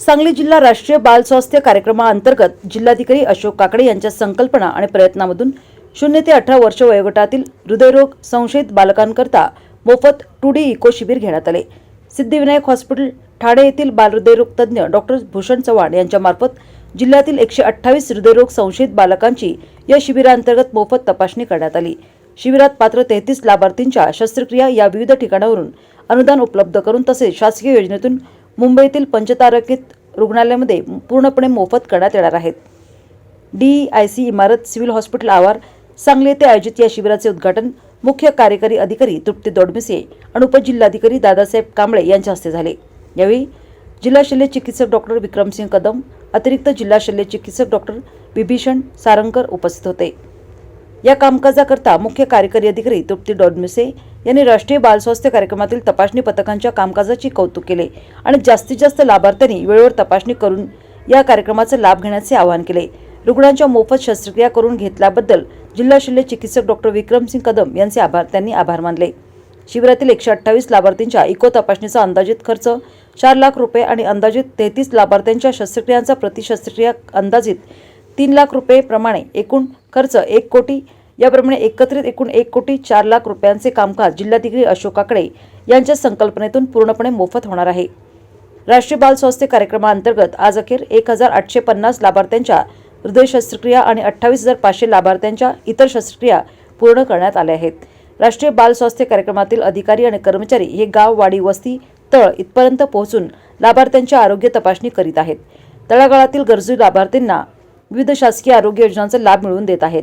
सांगली जिल्हा राष्ट्रीय बाल स्वास्थ्य कार्यक्रमाअंतर्गत जिल्हाधिकारी अशोक काकडे यांच्या संकल्पना आणि प्रयत्नामधून शून्य ते अठरा वर्ष वयोगटातील हृदयरोग संशयित बालकांकरता मोफत टू डी इको शिबिर घेण्यात आले. सिद्धिविनायक हॉस्पिटल ठाणे येथील बालहृदयरोग तज्ज्ञ डॉक्टर भूषण चव्हाण यांच्यामार्फत जिल्ह्यातील एकशे अठ्ठावीस हृदयरोग संशयित बालकांची या शिबिरांतर्गत मोफत तपासणी करण्यात आली. शिबिरात पात्र तेहतीस लाभार्थींच्या शस्त्रक्रिया या विविध ठिकाणावरून अनुदान उपलब्ध करून तसेच शासकीय योजनेतून मुंबईतील पंचतारकित रुग्णालयामध्ये पूर्णपणे मोफत करण्यात येणार आहेत. डी आय सी इमारत सिव्हिल हॉस्पिटल आवार सांगली येथे आयोजित या शिबिराचे उद्घाटन मुख्य कार्यकारी अधिकारी तृप्ती दोडमिसे आणि उपजिल्हाधिकारी दादासाहेब कांबळे यांच्या हस्ते झाले. यावेळी जिल्हा शल्य चिकित्सक डॉक्टर विक्रमसिंह कदम अतिरिक्त जिल्हा शल्य चिकित्सक डॉक्टर विभीषण सारंगकर उपस्थित होते. या कामकाजाकरता मुख्य कार्यकारी अधिकारी तृप्ती डॉडमिसे यांनी राष्ट्रीय बाल स्वास्थ्य कार्यक्रमातील तपासणी पथकांच्या कामकाजाचे कौतुक केले आणि जास्तीत जास्त लाभार्थ्यांनी वेळेवर तपासणी करून या कार्यक्रमाचा लाभ घेण्याचे आवाहन केले. रुग्णांच्या मोफत शस्त्रक्रिया करून घेतल्याबद्दल जिल्हा शल्य चिकित्सक डॉक्टर विक्रमसिंग कदम यांचे आभार त्यांनी आभार मानले. शिबिरातील एकशे अठ्ठावीस लाभार्थींच्या इको तपासणीचा अंदाजित खर्च चार लाख रुपये आणि अंदाजित तेहतीस लाभार्थ्यांच्या शस्त्रक्रियांचा प्रतिशस्त्रक्रिया अंदाजित तीन लाख रुपयेप्रमाणे एकूण खर्च एक कोटी याप्रमाणे एकत्रित एकूण एक कोटी चार लाख रुपयांचे कामकाज जिल्हाधिकारी अशोक काकडे यांच्या संकल्पनेतून पूर्णपणे मोफत होणार आहे. राष्ट्रीय बाल स्वास्थ्य कार्यक्रमाअंतर्गत आज अखेर एक हजार आठशे पन्नास लाभार्थ्यांच्या हृदय शस्त्रक्रिया आणि अठ्ठावीस हजार पाचशे लाभार्थ्यांच्या इतर शस्त्रक्रिया पूर्ण करण्यात आल्या आहेत. राष्ट्रीय बाल स्वास्थ्य कार्यक्रमातील अधिकारी आणि कर्मचारी हे गाव वाडी वस्ती तळ इथपर्यंत पोहोचून लाभार्थ्यांची आरोग्य तपासणी करीत आहेत. तळागाळातील गरजू लाभार्थींना विविध शासकीय आरोग्य योजनांचा लाभ मिळवून देत आहेत.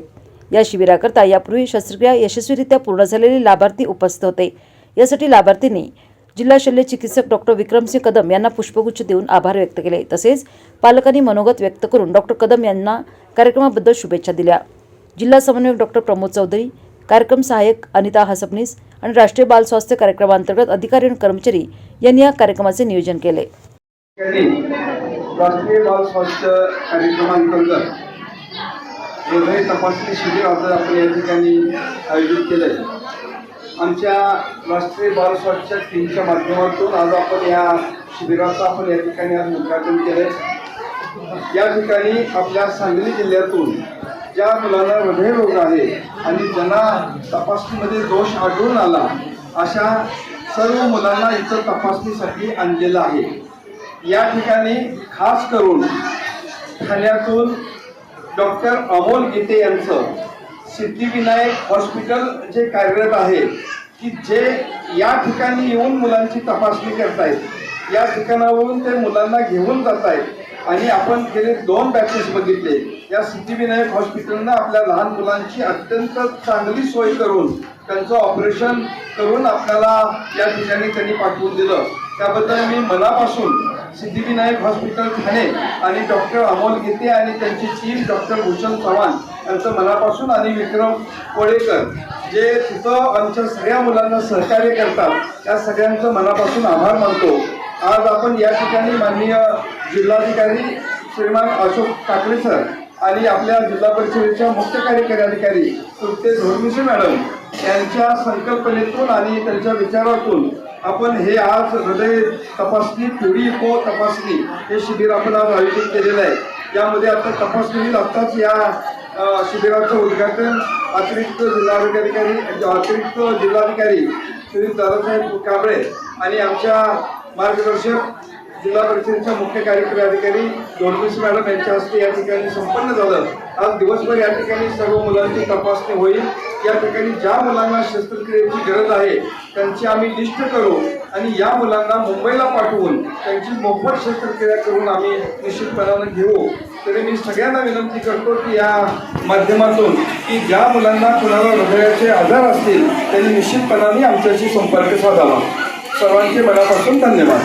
या शिबिराकरता यापूर्वी शस्त्रक्रिया यशस्वीरित्या पूर्ण झालेले लाभार्थी उपस्थित होते. यासाठी लाभार्थींनी जिल्हा शल्य चिकित्सक डॉक्टर विक्रमसिंह कदम यांना पुष्पगुच्छ देऊन आभार व्यक्त केले. तसेच पालकांनी मनोगत व्यक्त करून डॉक्टर कदम यांना कार्यक्रमाबद्दल शुभेच्छा दिल्या. जिल्हा समन्वयक डॉक्टर प्रमोद चौधरी कार्यक्रम सहाय्यक अनिता हसपनीस आणि राष्ट्रीय बाल स्वास्थ्य कार्यक्रमांतर्गत अधिकारी आणि कर्मचारी यांनी या कार्यक्रमाचे नियोजन केले. राष्ट्रीय बाल स्वास्थ्य कार्यक्रमांतर्गत हृदय तपासणी शिबिर आज आपण या ठिकाणी आयोजित केलं आहे आमच्या राष्ट्रीय बाल स्वास्थ्य टीमच्या माध्यमातून आज आपण या शिबिराचं आपण या ठिकाणी आज उद्घाटन केलं आहे या ठिकाणी आपल्या सांगली जिल्ह्यातून ज्या मुलांना हृदयरोग आहे आणि ज्यांना तपासणीमध्ये दोष आढळून आला अशा सर्व मुलांना इथं तपासणीसाठी आणलेलं आहे. या ठिकाणी खास करून ठाण्यातून डॉक्टर अमोल गीते यांचं सिद्धिविनायक हॉस्पिटल जे कार्यरत आहे की जे या ठिकाणी येऊन मुलांची तपासणी करतायत या ठिकाणावरून ते मुलांना घेऊन जात आहेत आणि आपण गेले दोन बॅचेस बघितले. या सिद्धिविनायक हॉस्पिटलनं आपल्या लहान मुलांची अत्यंत चांगली सोय करून त्यांचं ऑपरेशन करून आपल्याला या ठिकाणी त्यांनी पाठवून दिलं. त्याबद्दल मी मनापासून सिद्धिविनायक हॉस्पिटल ठाणे आणि डॉक्टर अमोल गीते आणि त्यांची टीम डॉक्टर भूषण चव्हाण यांचं मनापासून आणि विक्रम कोळेकर जे तिथं आमच्या सगळ्या मुलांना सहकार्य करतात त्या सगळ्यांचं मनापासून आभार मानतो. आज आपण या ठिकाणी माननीय जिल्हाधिकारी श्रीमान अशोक काकडे सर आणि आपल्या जिल्हा परिषदेच्या मुख्य कार्यकारी अधिकारी तृप्ते धोरमिसे मॅडम यांच्या संकल्पनेतून आणि त्यांच्या विचारातून आपण हे आज हृदय तपासणी पिढी को तपासणी हे शिबिर आपण आज आयोजित केलेलं आहे. यामध्ये आता तपासणी होईल. आत्ताच या शिबिराचं उद्घाटन अतिरिक्त जिल्हाधिकारी अतिरिक्त जिल्हाधिकारी श्री दादासाहेब कांबळे आणि आमच्या मार्गदर्शक जिल्हा परिषदेच्या मुख्य कार्यकारी अधिकारी दोडमिस मॅडम यांच्या हस्ते या ठिकाणी संपन्न झालं. आज दिवसभर या ठिकाणी सर्व मुलांची तपासणी होईल. या ठिकाणी ज्या मुलांना शस्त्रक्रियेची गरज आहे त्यांची आम्ही लिस्ट करू आणि या मुलांना मुंबईला पाठवून त्यांची मोफत शस्त्रक्रिया करून आम्ही निश्चितपणानं घेऊ. तरी मी सगळ्यांना विनंती करतो की या माध्यमातून की ज्या मुलांना कुणाला हृदयाचे आजार असतील त्यांनी निश्चितपणाने आमच्याशी संपर्क साधावा. सर्वांचे मनापासून धन्यवाद.